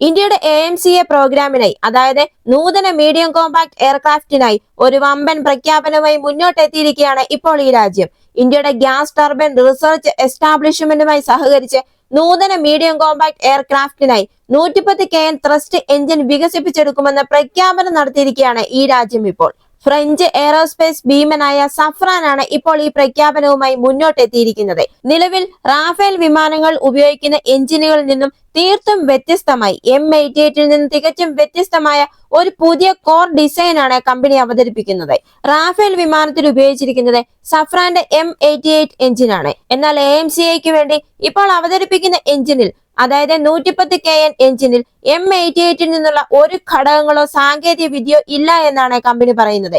ഇന്ത്യയുടെ A M C A പ്രോഗ്രാമിനായി അതായത് നൂതന മീഡിയം കോമ്പാക്ട് എയർക്രാഫ്റ്റിനായി ഒരു വമ്പൻ പ്രഖ്യാപനവുമായി മുന്നോട്ടെത്തിയിരിക്കുകയാണ് ഇപ്പോൾ ഈ രാജ്യം. ഇന്ത്യയുടെ ഗ്യാസ് ടർബൈൻ റിസർച്ച് എസ്റ്റാബ്ലിഷ്മെന്റുമായി സഹകരിച്ച് നൂതന മീഡിയം കോമ്പാക്ട് എയർക്രാഫ്റ്റിനായി നൂറ്റിപ്പത്ത് കെ എൻ ത്രസ്റ്റ് എഞ്ചിൻ വികസിപ്പിച്ചെടുക്കുമെന്ന് പ്രഖ്യാപനം നടത്തിയിരിക്കുകയാണ് ഈ രാജ്യം ഇപ്പോൾ. ഫ്രഞ്ച് എയറോസ്പേസ് ഭീമനായ സഫ്രാനാണ് ഇപ്പോൾ ഈ പ്രഖ്യാപനവുമായി മുന്നോട്ടെത്തിയിരിക്കുന്നത്. നിലവിൽ റാഫേൽ വിമാനങ്ങൾ ഉപയോഗിക്കുന്ന എഞ്ചിനുകളിൽ നിന്നും തീർത്തും വ്യത്യസ്തമായി എം എയ്റ്റി എയ്റ്റിൽ നിന്നും തികച്ചും വ്യത്യസ്തമായ ഒരു പുതിയ കോർ ഡിസൈനാണ് കമ്പനി അവതരിപ്പിക്കുന്നത്. റാഫേൽ വിമാനത്തിൽ ഉപയോഗിച്ചിരിക്കുന്നത് സഫ്രാന്റെ എം എയ്റ്റി എയ്റ്റ് എഞ്ചിനാണ്. എന്നാൽ എ എം സി ഐക്ക് വേണ്ടി ഇപ്പോൾ അവതരിപ്പിക്കുന്ന എഞ്ചിനിൽ അതായത് നൂറ്റിപ്പത്ത് കെ എൻ എഞ്ചിനിൽ എം എയ്റ്റി എയ്റ്റിൽ നിന്നുള്ള ഒരു ഘടകങ്ങളോ സാങ്കേതിക വിദ്യയോ ഇല്ല എന്നാണ് കമ്പനി പറയുന്നത്.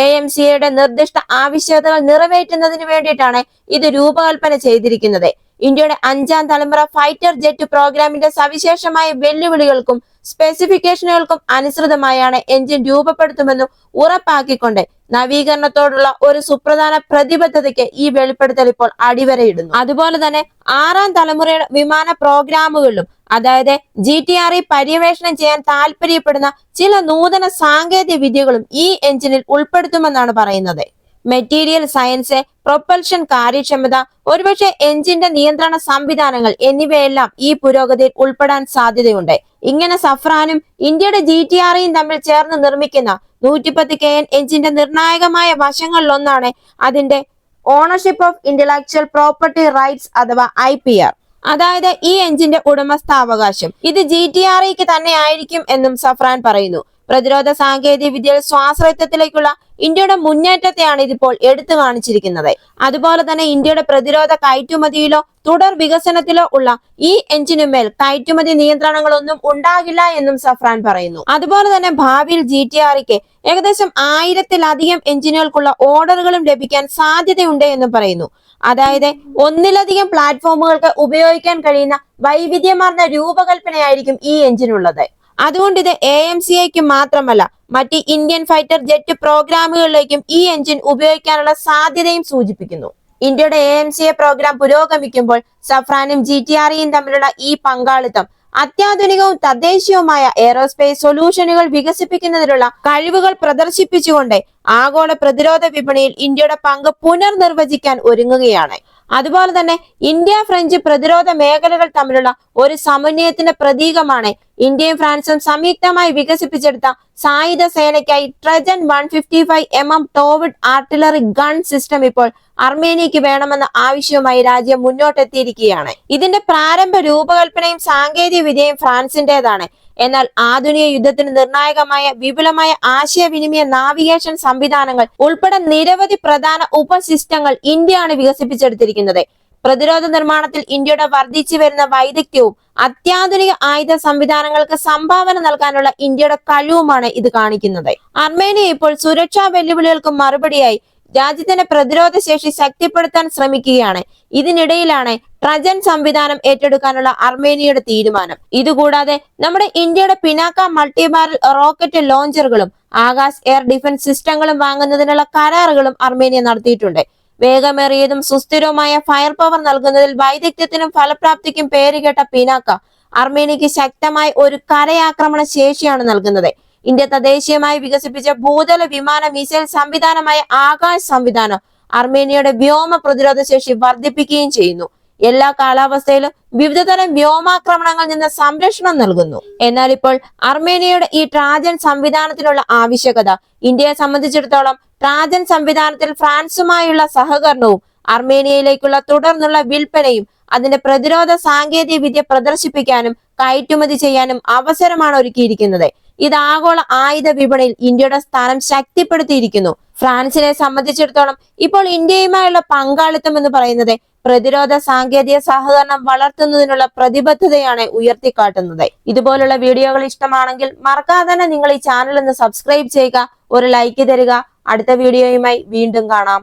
എ എം സിയുടെ നിർദ്ദിഷ്ട ആവശ്യകതകൾ നിറവേറ്റുന്നതിന് വേണ്ടിയിട്ടാണ് ഇത് രൂപകൽപ്പന ചെയ്തിരിക്കുന്നത്. ഇന്ത്യയുടെ അഞ്ചാം തലമുറ ഫൈറ്റർ ജെറ്റ് പ്രോഗ്രാമിന്റെ സവിശേഷമായ വെല്ലുവിളികൾക്കും സ്പെസിഫിക്കേഷനുകൾക്കും അനുസൃതമായാണ് എഞ്ചിൻ രൂപപ്പെടുത്തുമെന്നും ഉറപ്പാക്കിക്കൊണ്ട് നവീകരണത്തോടുള്ള ഒരു സുപ്രധാന പ്രതിബദ്ധതയ്ക്ക് ഈ വെളിപ്പെടുത്തൽ ഇപ്പോൾ അടിവരയിടുന്നു. അതുപോലെ തന്നെ ആറാം തലമുറയുടെ വിമാന പ്രോഗ്രാമുകളിലും അതായത് ജി ടി ആർ ഇ പര്യവേഷണം ചെയ്യാൻ താല്പര്യപ്പെടുന്ന ചില നൂതന സാങ്കേതിക വിദ്യകളും ഈ എഞ്ചിനിൽ ഉൾപ്പെടുത്തുമെന്നാണ് പറയുന്നത്. മെറ്റീരിയൽ സയൻസ് പ്രൊപ്പൽഷൻ കാര്യക്ഷമത ഒരുപക്ഷെ എഞ്ചിന്റെ നിയന്ത്രണ സംവിധാനങ്ങൾ എന്നിവയെല്ലാം ഈ പുരോഗതിയിൽ ഉൾപ്പെടാൻ സാധ്യതയുണ്ട്. ഇങ്ങനെ സഫ്രാനും ഇന്ത്യയുടെ ജി ടി ആറിയും തമ്മിൽ ചേർന്ന് നിർമ്മിക്കുന്ന നൂറ്റിപ്പത്ത് കെ എൻ എഞ്ചിന്റെ നിർണായകമായ വശങ്ങളിലൊന്നാണ് അതിന്റെ ownership of intellectual property rights അഥവാ ഐ പി ആർ അതായത് ഈ എഞ്ചിന്റെ ഉടമസ്ഥാവകാശം. ഇത് ജി ടി ആർ തന്നെ ആയിരിക്കും എന്നും സഫ്രാൻ പറയുന്നു. പ്രതിരോധ സാങ്കേതിക വിദ്യയിൽ സ്വാശ്രയത്വത്തിലേക്കുള്ള ഇന്ത്യയുടെ മുന്നേറ്റത്തെയാണ് ഇതിപ്പോൾ എടുത്തു കാണിച്ചിരിക്കുന്നത്. അതുപോലെ തന്നെ ഇന്ത്യയുടെ പ്രതിരോധ കയറ്റുമതിയിലോ തുടർ വികസനത്തിലോ ഉള്ള ഈ എഞ്ചിനുമേൽ കയറ്റുമതി നിയന്ത്രണങ്ങളൊന്നും ഉണ്ടാകില്ല എന്നും സഫ്രാൻ പറയുന്നു. അതുപോലെ തന്നെ ഭാവിയിൽ ജി ടി ആറിക്ക് ഏകദേശം ആയിരത്തിലധികം എഞ്ചിനുകൾക്കുള്ള ഓർഡറുകളും ലഭിക്കാൻ സാധ്യതയുണ്ട് എന്നും പറയുന്നു. അതായത് ഒന്നിലധികം പ്ലാറ്റ്ഫോമുകൾക്ക് ഉപയോഗിക്കാൻ കഴിയുന്ന വൈവിധ്യമാർന്ന രൂപകൽപ്പനയായിരിക്കും ഈ എഞ്ചിനുള്ളത്. അതുകൊണ്ട് ഇത് എ എം സി മാത്രമല്ല മറ്റ് ഇന്ത്യൻ ഫൈറ്റർ ജെറ്റ് പ്രോഗ്രാമുകളിലേക്കും ഈ എഞ്ചിൻ ഉപയോഗിക്കാനുള്ള സാധ്യതയും സൂചിപ്പിക്കുന്നു. ഇന്ത്യയുടെ A M C A programme പുരോഗമിക്കുമ്പോൾ സഫ്രാനും ജി ടി ആറിയും തമ്മിലുള്ള ഈ പങ്കാളിത്തം അത്യാധുനികവും തദ്ദേശീയവുമായ എയറോസ്പേസ് സൊല്യൂഷനുകൾ വികസിപ്പിക്കുന്നതിനുള്ള കഴിവുകൾ പ്രദർശിപ്പിച്ചുകൊണ്ട് ആഗോള പ്രതിരോധ വിപണിയിൽ ഇന്ത്യയുടെ പങ്ക് പുനർനിർവചിക്കാൻ ഒരുങ്ങുകയാണ്. അതുപോലെ തന്നെ ഇന്ത്യ ഫ്രഞ്ച് പ്രതിരോധ മേഖലകൾ തമ്മിലുള്ള ഒരു സമന്വയത്തിന്റെ പ്രതീകമാണ് ഇന്ത്യയും ഫ്രാൻസും സംയുക്തമായി വികസിപ്പിച്ചെടുത്ത സായുധ സേനയ്ക്കായി Trajan one fifty five M M towed artillery gun system ഇപ്പോൾ അർമേനിയക്ക് വേണമെന്ന ആവശ്യവുമായി രാജ്യം മുന്നോട്ടെത്തിയിരിക്കുകയാണ്. ഇതിന്റെ പ്രാരംഭ രൂപകൽപ്പനയും സാങ്കേതിക വിദ്യയും ഫ്രാൻസിന്റേതാണ്. എന്നാൽ ആധുനിക യുദ്ധത്തിന് നിർണായകമായ വിപുലമായ ആശയവിനിമയ നാവിഗേഷൻ സംവിധാനങ്ങൾ ഉൾപ്പെടെ നിരവധി പ്രധാന ഉപസിസ്റ്റങ്ങൾ ഇന്ത്യയാണ് വികസിപ്പിച്ചെടുത്തിരിക്കുന്നത്. പ്രതിരോധ നിർമ്മാണത്തിൽ ഇന്ത്യയുടെ വർദ്ധിച്ചു വരുന്ന വൈദഗ്ധ്യവും അത്യാധുനിക ആയുധ സംവിധാനങ്ങൾക്ക് സംഭാവന നൽകാനുള്ള ഇന്ത്യയുടെ കഴിവുമാണ് ഇത് കാണിക്കുന്നത്. അർമേനിയ ഇപ്പോൾ സുരക്ഷാ വെല്ലുവിളികൾക്ക് മറുപടിയായി രാജ്യത്തിന്റെ പ്രതിരോധ ശേഷി ശക്തിപ്പെടുത്താൻ ശ്രമിക്കുകയാണ്. ഇതിനിടയിലാണ് ട്രജൻ സംവിധാനം ഏറ്റെടുക്കാനുള്ള അർമേനിയയുടെ തീരുമാനം. ഇതുകൂടാതെ നമ്മുടെ ഇന്ത്യയുടെ പിനാക്ക മൾട്ടിബാരൽ റോക്കറ്റ് ലോഞ്ചറുകളും ആകാശ് എയർ ഡിഫൻസ് സിസ്റ്റങ്ങളും വാങ്ങുന്നതിനുള്ള കരാറുകളും അർമേനിയ നടത്തിയിട്ടുണ്ട്. വേഗമേറിയതും സുസ്ഥിരവുമായ ഫയർ പവർ നൽകുന്നതിൽ വൈദഗ്ധ്യത്തിനും ഫലപ്രാപ്തിക്കും പേരുകേട്ട പിനാക്ക അർമേനിയക്ക് ശക്തമായ ഒരു കരയാക്രമണ ശേഷിയാണ് നൽകുന്നത്. ഇന്ത്യ തദ്ദേശീയമായി വികസിപ്പിച്ച ഭൂതല വിമാന മിസൈൽ സംവിധാനമായ ആകാശ് സംവിധാനം അർമേനിയയുടെ വ്യോമ പ്രതിരോധ ശേഷി വർദ്ധിപ്പിക്കുകയും ചെയ്യുന്നു. എല്ലാ കാലാവസ്ഥയിലും വിവിധതരം വ്യോമാക്രമണങ്ങളിൽ നിന്ന് സംരക്ഷണം നൽകുന്നു. എന്നാൽ ഇപ്പോൾ അർമേനിയയുടെ ഈ ട്രാജൻ സംവിധാനത്തിനുള്ള ആവശ്യകത ഇന്ത്യയെ സംബന്ധിച്ചിടത്തോളം ട്രാജൻ സംവിധാനത്തിൽ ഫ്രാൻസുമായുള്ള സഹകരണവും അർമേനിയയിലേക്കുള്ള തുടർന്നുള്ള വിൽപ്പനയും അതിന്റെ പ്രതിരോധ സാങ്കേതിക വിദ്യ പ്രദർശിപ്പിക്കാനും കയറ്റുമതി ചെയ്യാനും അവസരമാണ് ഒരുക്കിയിരിക്കുന്നത്. ഇത് ആഗോള ആയുധ വിപണിയിൽ ഇന്ത്യയുടെ സ്ഥാനം ശക്തിപ്പെടുത്തിയിരിക്കുന്നു. ഫ്രാൻസിനെ സംബന്ധിച്ചിടത്തോളം ഇപ്പോൾ ഇന്ത്യയുമായുള്ള പങ്കാളിത്തം എന്ന് പറയുന്നത് പ്രതിരോധ സാങ്കേതിക സഹകരണം വളർത്തുന്നതിനുള്ള പ്രതിബദ്ധതയാണ് ഉയർത്തിക്കാട്ടുന്നത്. ഇതുപോലുള്ള വീഡിയോകൾ ഇഷ്ടമാണെങ്കിൽ മറക്കാതെ തന്നെ നിങ്ങൾ ഈ ചാനൽ ഒന്ന് സബ്സ്ക്രൈബ് ചെയ്യുക ഒരു ലൈക്ക് തരിക. അടുത്ത വീഡിയോയുമായി വീണ്ടും കാണാം.